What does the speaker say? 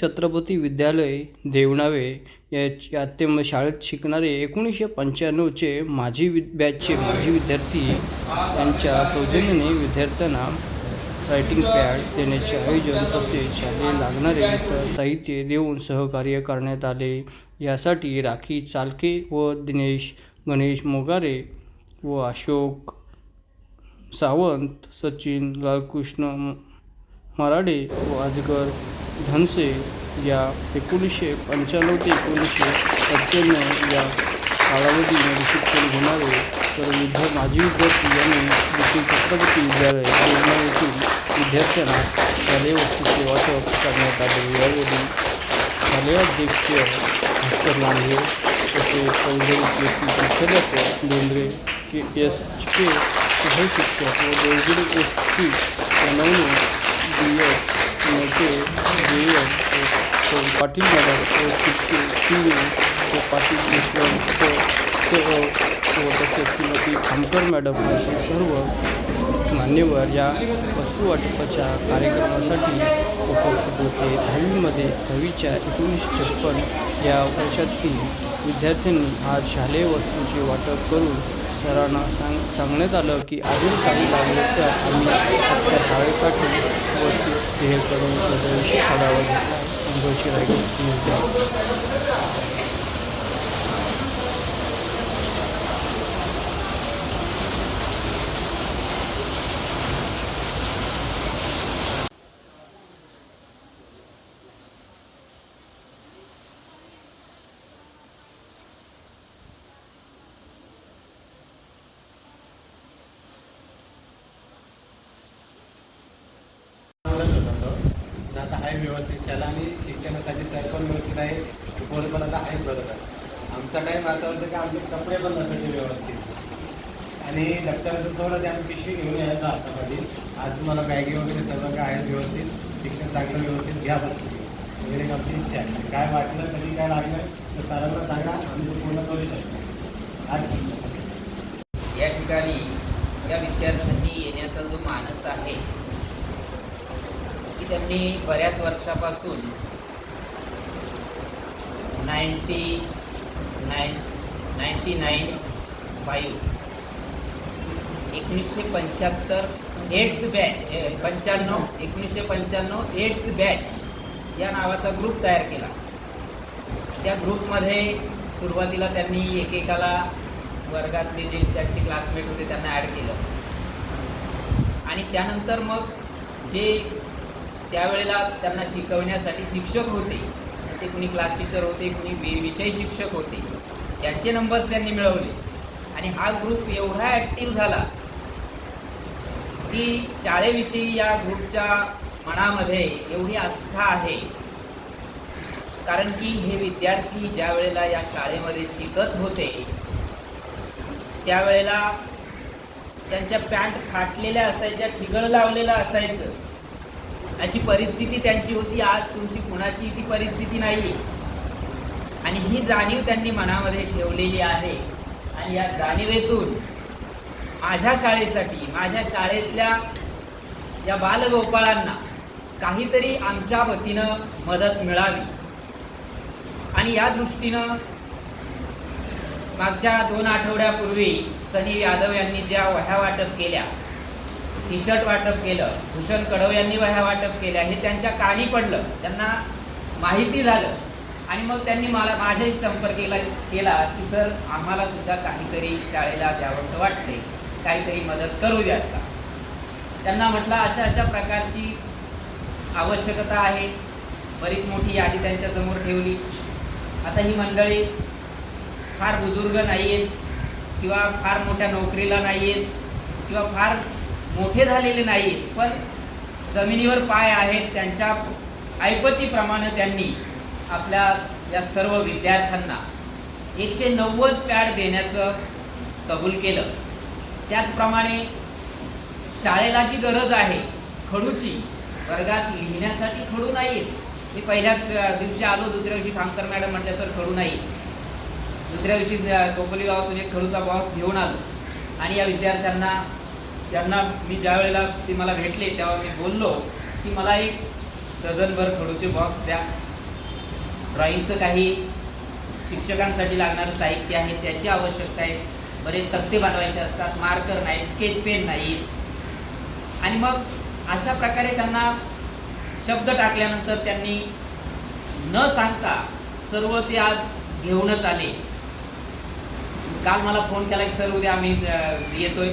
छत्रपती विद्यालय देवणावे या ते शाळेत शिकणारे एकोणीसशे पंच्याण्णवचे माजी वि बॅचचे माजी विद्यार्थी यांच्या सौजन्याने विद्यार्थ्यांना रायटिंग पॅड देण्याचे आयोजन तसेच शालेय लागणारे इतर साहित्य देऊन सहकार्य करण्यात आले. यासाठी राखी चालके व दिनेश गणेश मोगारे व अशोक सावंत सचिन लालकृष्ण मराडे व अजगर धनसे या एकोणीसशे पंच्याण्णव ते एकोणीसशे सत्त्याण्णव या कालावधीमध्ये शिक्षण घेणारे तर विद्या माजी विद्यार्थी यांनी देखील छत्रपती विद्यालय देवना येथील विद्यार्थ्यांना शालेय वस्तूचे वाटप करण्यात आले. यावेळी शालेय अध्यक्ष भास्कर लांडे तसेच चौधरी विठ्ठलप्प डोंगरे के एस चिके सहशिक्षक व Devgiri S T Sonawane D H मध्ये जे एस पाटील मॅडम व चिके शिंदे व पाटील यशवंत स व तसेच श्रीमती खामकर मॅडम असे सर्व मान्यवर या वस्तूवाटपाच्या कार्यक्रमासाठी उपस्थित होते दहावीमध्ये दहावीच्या एकोणीसशे छप्पन या वर्षातील विद्यार्थ्यांनी आज शालेय वस्तूचे वाटप करून सरांना सांग सांगण्यात आलं की अजून काही लागले तर आम्ही आपल्या शाळेसाठी वस्तू ध्येय करून त्याचा विशेष आता आहे व्यवस्थित त्याला आणि शिक्षणासाठी सर पण व्यवस्थित आहे पोर पण आता आहेच बरोबर आमचा टाईम असा होता की आमचे कपडे पण नसायचे व्यवस्थित. आणि दप्तराचं थोडं त्या पिशवी घेऊन यायचं हातामध्ये आज तुम्हाला बॅगी वगैरे सर्व काय आहे व्यवस्थित शिक्षण चांगलं व्यवस्थित घ्या बसते वगैरे आमची इच्छा आहे. काय वाटलं कधी काय लागलं तर सरांना सांगा आम्ही पूर्ण करू शकतो आज या ठिकाणी या विद्यार्थ्यांनी येण्याचा जो मानस आहे की त्यांनी बऱ्याच वर्षापासून ninety nine ninety nine five एकोणीसशे पंच्याहत्तर एट बॅच पंच्याण्णव एकोणीसशे पंच्याण्णव एट बॅच या नावाचा ग्रुप तयार केला. त्या ग्रुपमध्ये सुरुवातीला त्यांनी एकेकाला वर्गातले जे त्यांचे क्लासमेट होते त्यांना ॲड केलं. आणि त्यानंतर मग जे त्यावेळेला त्यांना शिकवण्यासाठी शिक्षक होते. ते कुणी क्लास टीचर होते कुणी विषय शिक्षक होते. त्यांचे नंबर्स त्यांनी मिळवले. आणि हा ग्रुप एवढा ॲक्टिव्ह झाला की शाळेविषयी या ग्रुपच्या मनामध्ये एवढी आस्था आहे. कारण की हे विद्यार्थी ज्या वेळेला या शाळेमध्ये शिकत होते त्यावेळेला त्यांच्या पॅन्ट फाटलेल्या असायच्या ठिगळ लावलेलं असायचं. अशी परिस्थिती त्यांची होती. आज तुमची कुणाची ती परिस्थिती नाही आणि ही जाणीव त्यांनी मनामध्ये ठेवलेली आहे. आणि या जाणीवेतून माझ्या शाळेसाठी माझ्या शाळेतल्या या बालगोपाळांना काहीतरी आमच्या वतीनं मदत मिळावी. आणि या दृष्टीनं मागच्या दोन आठवड्यापूर्वी सनी यादव यांनी ज्या वह्या वाटप केल्या टी शर्ट वाटप केलं भूषण कडव यांनी वह्या वाटप केल्या हे त्यांच्या कानी पडलं त्यांना माहिती झालं. आणि मग त्यांनी मला माझ्याही संपर्क केला केला की सर आम्हाला सुद्धा काहीतरी शाळेला द्यावंसं वाटते काहीतरी मदत करू द्यात का? त्यांना म्हटलं अशा अशा प्रकारची आवश्यकता आहे. बरीच मोठी यादी त्यांच्यासमोर ठेवली. आता ही मंडळी फार बुजुर्ग नाही आहेत किंवा फार मोठ्या नोकरीला नाही आहेत किंवा फार मोठे झालेले नाही आहेत पण जमिनीवर पाय आहेत त्यांच्या ऐपतीप्रमाणे त्यांनी आपल्या या सर्व विद्यार्थ्यांना एकशे नव्वद पॅड देण्याचं कबूल केलं. त्याचप्रमाणे शाळेला जी गरज आहे खडूची वर्गात लिहिण्यासाठी खडू नाही. आहेत मी पहिल्याच दिवशी आलो दुसऱ्या दिवशी खामकर मॅडम म्हटलं तर खडू नाही. दुसऱ्या दिवशी कोपली गावातून एक खडूचा बॉस घेऊन आलो. आणि या विद्यार्थ्यांना त्यांना मी ज्या वेळेला ते मला भेटले तेव्हा मी बोललो की मला एक डझनभर खडूचे बॉक्स द्या. ड्रॉईंगचं काही शिक्षकांसाठी लागणारं साहित्य आहे त्याची आवश्यकता आहे. बरेच तक्ते बनवायचे असतात मार्कर नाही स्केच पेन नाही आणि मग अशा प्रकारे त्यांना शब्द टाकल्यानंतर त्यांनी न सांगता सर्व ते आज घेऊनच आले. काल मला फोन केला की सर उद्या आम्ही येतोय.